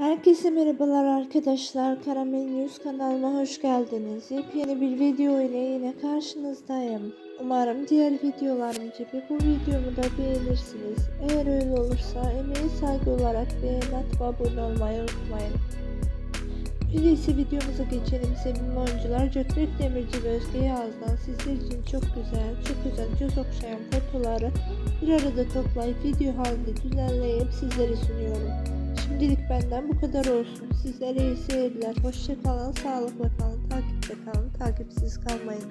Herkese merhabalar arkadaşlar. Karamel News kanalıma hoş geldiniz. Yepyeni bir video ile yine karşınızdayım. Umarım diğer videolarım gibi bu videomu da beğenirsiniz. Eğer öyle olursa emeğe saygı olarak beğen atıp abone olmayı unutmayın. Öyleyse videomuza geçelim. Sevimli oyuncular Gökberk Demirci ve Özge Yağız'dan sizler için çok güzel, çok güzel göz okşayan fotoları bir arada toplayıp video halinde düzenleyip sizlere sunuyorum. Şimdilik benden bu kadar olsun. Sizlere iyi seyirler. Hoşça kalın, sağlıkla kalın, takipte kalın, takipsiz kalmayın.